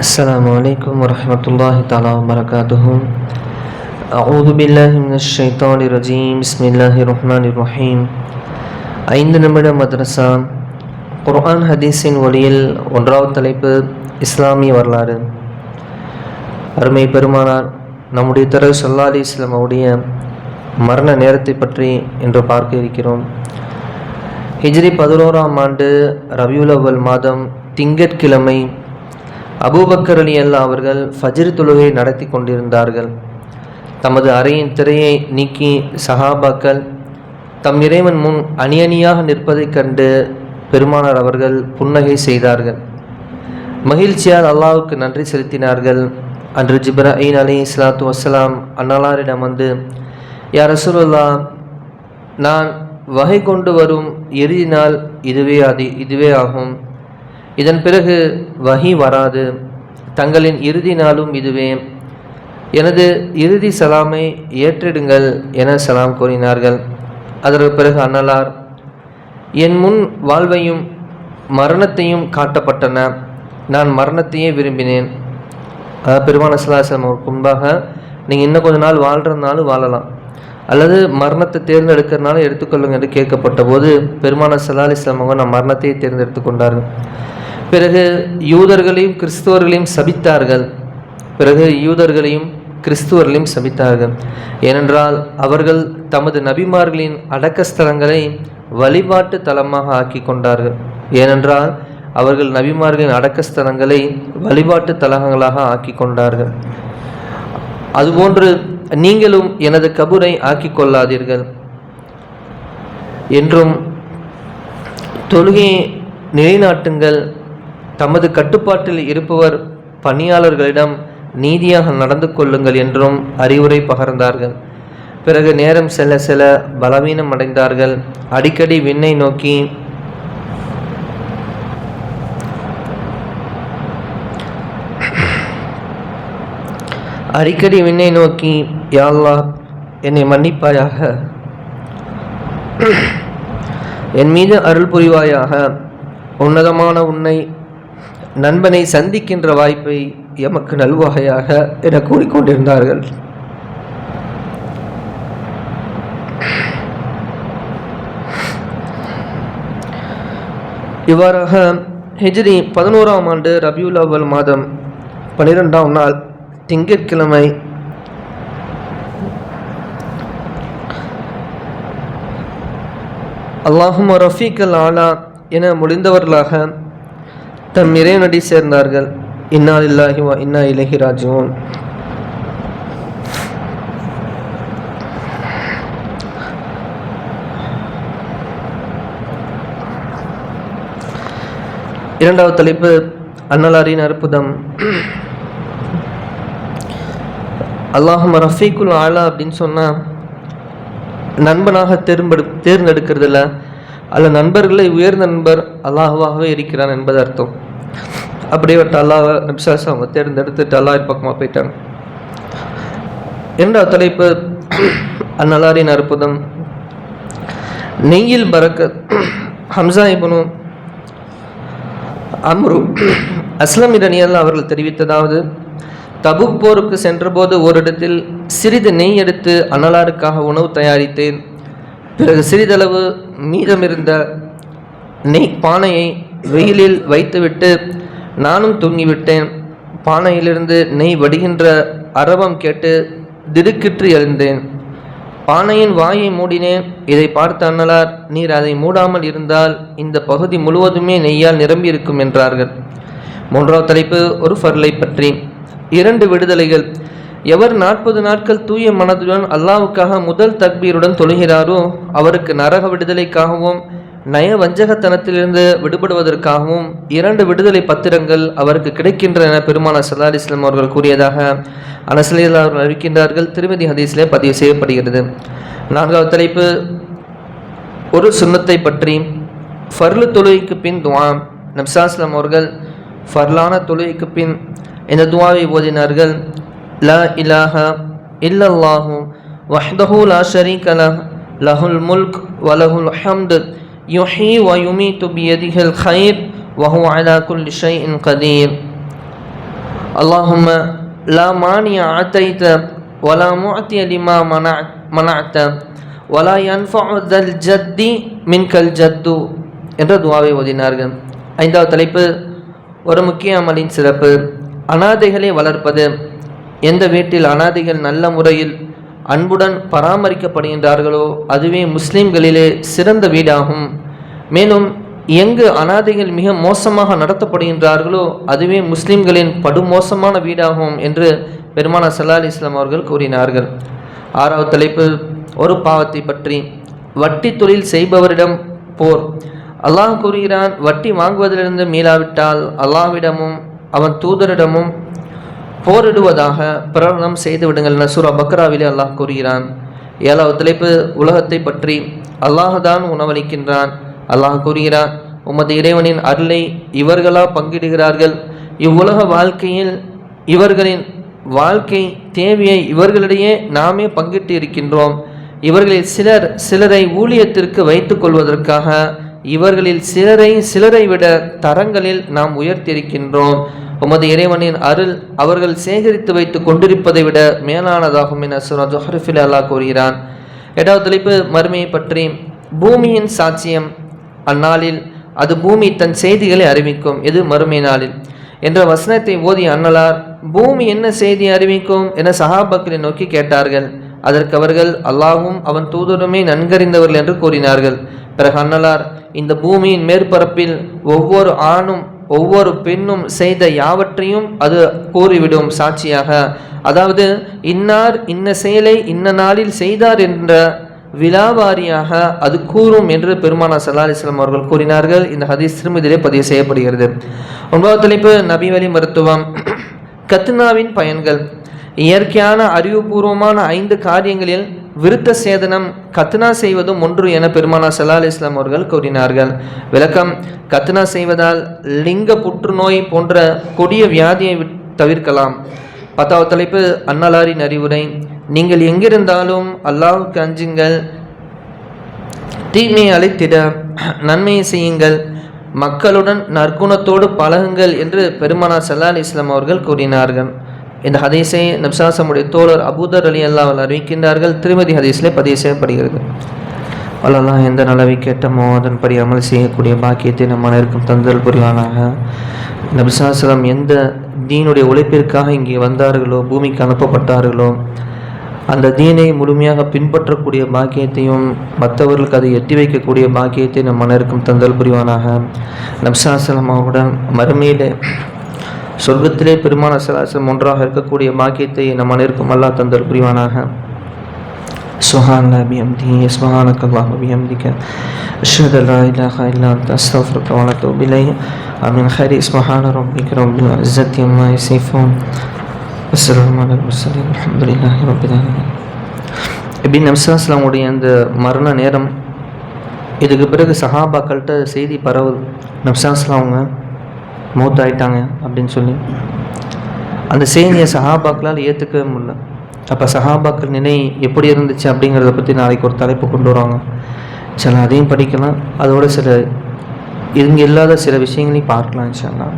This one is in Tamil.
السلام عليكم ورحمة الله تعالى وبركاته أعوذ بالله من الشيطان الرجيم بسم الله الرحمن الرحيم ஐந்து நிமிட மதரசா குர்ஆன் ஹதீஸின் ஒளியில் ஒன்றாவது தலைப்பு இஸ்லாமிய வரலாறு அருமை பெருமானார் நம்முடைய தரவு சல்லாலி அலி இஸ்லாமுடைய மரண நேரத்தை பற்றி இன்று பார்க்க இருக்கிறோம். ஹிஜ்ரி பதினோராம் ஆண்டு ரபியுல் அவ்வல் மாதம் திங்கட்கிழமை அபூபக்கரணி அலி அல்லா அவர்கள் ஃபஜ்ர் தொழுகை நடத்தி கொண்டிருந்தார்கள். தமது அறையின் திரையை நீக்கி சஹாபாக்கள் தம் இறைவன் முன் அணி அணியாக நிற்பதைக் கண்டு பெருமானார் அவர்கள் புன்னகை செய்தார்கள். மகிழ்ச்சியால் அல்லாவுக்கு நன்றி செலுத்தினார்கள். அன்று ஜிப்ராஹீன் அலி இஸ்லாத்து வசலாம் அன்னலாரிடம் வந்து யார் ரசூலுல்லா நான் வகை கொண்டு வரும் இறுதி நாள் இதுவே அது இதுவே ஆகும். இதன் பிறகு வகி வராது. தங்களின் இறுதி நாளும் இதுவே. எனது இறுதி சலாமை ஏற்றிடுங்கள் என சலாம் கூறினார்கள். அதற்கு பிறகு அன்னலார் என் முன் வாழ்வையும் மரணத்தையும் காட்டப்பட்டன. நான் மரணத்தையே விரும்பினேன். பெருமான சலாசலம் முன்பாக நீங்கள் இன்னும் கொஞ்ச நாள் வாழ்கிறதுனாலும் வாழலாம். அல்லது மரணத்தை தேர்ந்தெடுக்கிறதுனால எடுத்துக்கொள்ளுங்க என்று கேட்கப்பட்ட போது பெருமான சலாலி அலிஸ்லாம் நான் தேர்ந்தெடுத்து கொண்டார்கள். பிறகு யூதர்களையும் கிறிஸ்துவர்களையும் சபித்தார்கள். பிறகு யூதர்களையும் கிறிஸ்துவர்களையும் சபித்தார்கள். ஏனென்றால் அவர்கள் தமது நபிமார்களின் அடக்கஸ்தலங்களை வழிபாட்டு தலமாக ஆக்கி கொண்டார்கள். ஏனென்றால் அவர்கள் நபிமார்களின் அடக்கஸ்தலங்களை வழிபாட்டு தலங்களாக ஆக்கி கொண்டார்கள். அதுபோன்று நீங்களும் எனது கபூரை ஆக்கிக் கொள்ளாதீர்கள். என்றும் தொழுகையை நிலைநாட்டுங்கள். தமது கட்டுப்பாட்டில் இருப்பவர் பணியாளர்களிடம் நீதியாக நடந்து கொள்ளுங்கள் என்றும் அறிவுரை பகர்ந்தார்கள். பிறகு நேரம் செல்ல செல்ல பலவீனம் அடைந்தார்கள் அடிக்கடி விண்ணை நோக்கி அடிக்கடி விண்ணை நோக்கி யாழ்லா என்னை மன்னிப்பாயாக. என் மீது அருள் புரிவாயாக. உன்னதமான உன்னை நண்பனை சந்திக்கின்ற வாய்ப்பை எமக்கு நல்வகையாக என கூறிக்கொண்டிருந்தார்கள். இவ்வாறாக ஹிஜ்ரி பதினோராம் ஆண்டு ரபியுல் அவல் மாதம் பனிரெண்டாம் நாள் திங்கட்கிழமை. அல்லாஹும் ரஃபீக்கல் ஆலா என முடிந்தவர்களாக தம் இறைவனடி சேர்ந்தார்கள். இன்னா இல்லாஹி வா இன்னா இலகி ராஜுவோன் இரண்டாவது தலைப்பு அன்னலாரின் அற்புதம். அல்லாஹும் ரஃபீக்குல் ஆலா அப்படின்னு சொன்னால் நண்பனாக தேர்ந்தெடு தேர்ந்தெடுக்கிறதில்ல அல்ல நண்பர்களை உயர்ந்த நண்பர் அல்லாஹுவாகவே இருக்கிறான் என்பது அர்த்தம். அப்படிப்பட்ட அல்லாஹ் நபிசாஸ் அவங்க தேர்ந்தெடுத்துட்டு அல்லாஹ் பக்கமாக போயிட்டாங்க. என்ற தலைப்பு அந்நலாரின் அற்புதம். நெய்யில் பறக்க ஹம்சா இபனு அம்ரு அஸ்லம் இரணியல் அவர்கள் தெரிவித்ததாவது தபுக் போருக்கு சென்றபோது ஓரிடத்தில் சிறிது நெய் எடுத்து அனலாருக்காக உணவு தயாரித்தேன். பிறகு சிறிதளவு மீதமிருந்த நெய் பானையை வெயிலில் வைத்துவிட்டு நானும் தூங்கிவிட்டேன். பானையிலிருந்து நெய் வடிகின்ற அரவம் கேட்டு திடுக்கிற்று எழுந்தேன். பானையின் வாயை மூடினேன். இதை பார்த்த அன்னலார் நீர் அதை மூடாமல் இருந்தால் இந்த பகுதி முழுவதுமே நெய்யால் நிரம்பியிருக்கும் என்றார்கள். மூன்றாவது தலைப்பு ஒரு ஃபர்லை பற்றி. இரண்டு விடுதலைகள். எவர் நாற்பது நாட்கள் தூய மனதுடன் அல்லாவுக்காக முதல் தக்பீருடன் தொழுகிறாரோ அவருக்கு நரக விடுதலைக்காகவும் நய வஞ்சகத்தனத்திலிருந்து விடுபடுவதற்காகவும் இரண்டு விடுதலை பத்திரங்கள் அவருக்கு கிடைக்கின்றன என பெருமான சல்லா இஸ்லாம் அவர்கள் கூறியதாக அனசலில் அவர்கள் அறிவிக்கின்றார்கள். திருமதி ஹதீஸ்லே பதிவு செய்யப்படுகிறது. நான்காவது தலைப்பு ஒரு சுண்ணத்தை பற்றி. ஃபர்லு தொழுகைக்கு பின் துவாம் நப்சாஸ்லாம் அவர்கள் ஃபர்லான தொழுகைக்கு பின் இந்த துவாவை ஓதினார்கள் லா இலாஹ இல்லல்லாஹு வஹ்தஹு லா ஷரீக லஹ் லஹுல் முல்க் வலஹுல் ஹம்து யுஹி வ யுமீத்து பியதிஹில் خير وهو على كل شيء قدير اللهم لا مانع أعطيت ولا معطي لما منعت منعت ولا ينفع ذا الجد منك الجد என்ற துவாவை ஓதினார்கள் ஐந்தாவது தலைப்பு ஒரு முக்கிய அமலின் சிறப்பு அனாதைகளை வளர்ப்பது. எந்த வீட்டில் அனாதைகள் நல்ல முறையில் அன்புடன் பராமரிக்கப்படுகின்றார்களோ அதுவே முஸ்லிம்களிலே சிறந்த வீடாகும். மேலும் எங்கு அனாதைகள் மிக மோசமாக நடத்தப்படுகின்றார்களோ அதுவே முஸ்லிம்களின் படுமோசமான வீடாகும் என்று பெருமான சல்லா அலி இஸ்லாம் அவர்கள் கூறினார்கள். ஆறாவது தலைப்பு ஒரு பாவத்தை பற்றி. வட்டி தொழில் செய்பவரிடம் போர். அல்லாஹ் கூறுகிறான் வட்டி வாங்குவதிலிருந்து மீளாவிட்டால் அல்லாஹ்விடமும் அவன் தூதரிடமும் போரிடுவதாக பிரகடனம் செய்து விடுங்கள் நசூரா பக்ராவிலே அல்லாஹ் கூறுகிறான். ஏழாவது தலைப்பு உலகத்தை பற்றி அல்லாஹ் உணவளிக்கின்றான். அல்லாஹ் கூறுகிறான் உமது இறைவனின் அருளை இவர்களா பங்கிடுகிறார்கள்? இவ்வுலக வாழ்க்கையில் இவர்களின் வாழ்க்கை தேவையை இவர்களிடையே நாமே பங்கிட்டு இருக்கின்றோம். இவர்களில் சிலர் சிலரை ஊழியத்திற்கு வைத்துக் கொள்வதற்காக இவர்களில் சிலரை சிலரை விட தரங்களில் நாம் உயர்த்தியிருக்கின்றோம். உமது இறைவனின் அருள் அவர்கள் சேகரித்து வைத்து கொண்டிருப்பதை விட மேலானதாகும் என சுரா ஜொஹரிஃபில் அல்லா கூறுகிறான். எட்டாவது தலைப்பு மறுமையை பற்றி. பூமியின் சாட்சியம். அந்நாளில் அது பூமி தன் செய்திகளை அறிவிக்கும். எது மறுமை நாளில்? என்ற வசனத்தை ஓதிய அன்னலார் பூமி என்ன செய்தி அறிவிக்கும் என சஹாபக்களை நோக்கி கேட்டார்கள். அதற்கு அவர்கள் அல்லாஹும் அவன் தூதருமே நன்கறிந்தவர்கள் என்று கூறினார்கள். பிறகு அன்னலார் இந்த பூமியின் மேற்பரப்பில் ஒவ்வொரு ஆணும் ஒவ்வொரு பெண்ணும் செய்த யாவற்றையும் அது கூறிவிடும் சாட்சியாக. அதாவது இன்னார் இன்ன செயலை இன்ன நாளில் செய்தார் என்ற விழாவாரியாக அது கூறும் என்று பெருமானா சல்லா அலிஸ்லாம் அவர்கள் கூறினார்கள். இந்த ஹதீஸ் திருமதியிலே பதிவு செய்யப்படுகிறது. ஒன்பதாவது தலைப்பு நபிவழி மருத்துவம். கத்னாவின் பயன்கள். இயற்கையான அறிவுபூர்வமான ஐந்து காரியங்களில் விருத்த சேதனம் கத்னா செய்வதும் ஒன்று என பெருமானா சல்லா இஸ்லாம் அவர்கள் கூறினார்கள். விளக்கம் கத்னா செய்வதால் லிங்க புற்றுநோய் போன்ற கொடிய வியாதியை தவிர்க்கலாம். பத்தாவது தலைப்பு அன்னலாரின் அறிவுரை நீங்கள் எங்கிருந்தாலும் அல்லாவுக்கு அஞ்சுங்கள். தீமையை அழைத்திட நன்மையை செய்யுங்கள். மக்களுடன் நற்குணத்தோடு பழகுங்கள் என்று பெருமானா சல்லா அலி இஸ்லாம் அவர்கள் கூறினார்கள். இந்த ஹதீஸை நப்சாசமுடைய தோழர் அபூதர் அலி அல்லாவில் அறிவிக்கின்றார்கள். திருமதி ஹதீஸில் பதிவு செய்யப்படுகிறது. வல்லலாம் எந்த நலவை கேட்டமோ அதன்படி அமல் செய்யக்கூடிய பாக்கியத்தை நம் அனைவருக்கும் தந்தல் புரிவானாக நபிசாசலம் எந்த தீனுடைய உழைப்பிற்காக இங்கே வந்தார்களோ பூமிக்கு அனுப்பப்பட்டார்களோ அந்த தீனை முழுமையாக பின்பற்றக்கூடிய பாக்கியத்தையும் மற்றவர்களுக்கு அதை எட்டி வைக்கக்கூடிய பாக்கியத்தை நம் அனைவருக்கும் தந்தல் புரிவானாக. நப்சாசலம் அவருடன் மறுமையிலே சொர்க்கத்திலே பெருமான சலாசம் ஒன்றாக இருக்கக்கூடிய பாக்கியத்தை நம் அனைவருக்கும் அல்லா தந்தல் புரிவானாக سبحان الله بحمده سبحانك اللهم وبحمدك أشهد أن لا إله إلا أنت أستغفرك وأتوب إليه ومن خير سبحان ربك رب العزة عما يصفون والسلام على المرسلين الحمد لله رب العالمين இப்படி நம்சாஸ்லாமுடைய அந்த மரண நேரம் இதுக்கு பிறகு சஹாபாக்கள்கிட்ட செய்தி பரவுது நம்சாஸ்லாம் அவங்க மூத்தாயிட்டாங்க அப்படின்னு சொல்லி. அந்த செய்தியை சஹாபாக்களால் ஏற்றுக்கவே முடியல. அப்போ சஹாபாக்கள் நினை எப்படி இருந்துச்சு அப்படிங்கிறத பற்றி நாளைக்கு ஒரு தலைப்பு கொண்டு வருவாங்க. சில அதையும் படிக்கலாம். அதோட சில இங்கே இல்லாத சில விஷயங்களையும் பார்க்கலாம் இன்ஷால்லாம்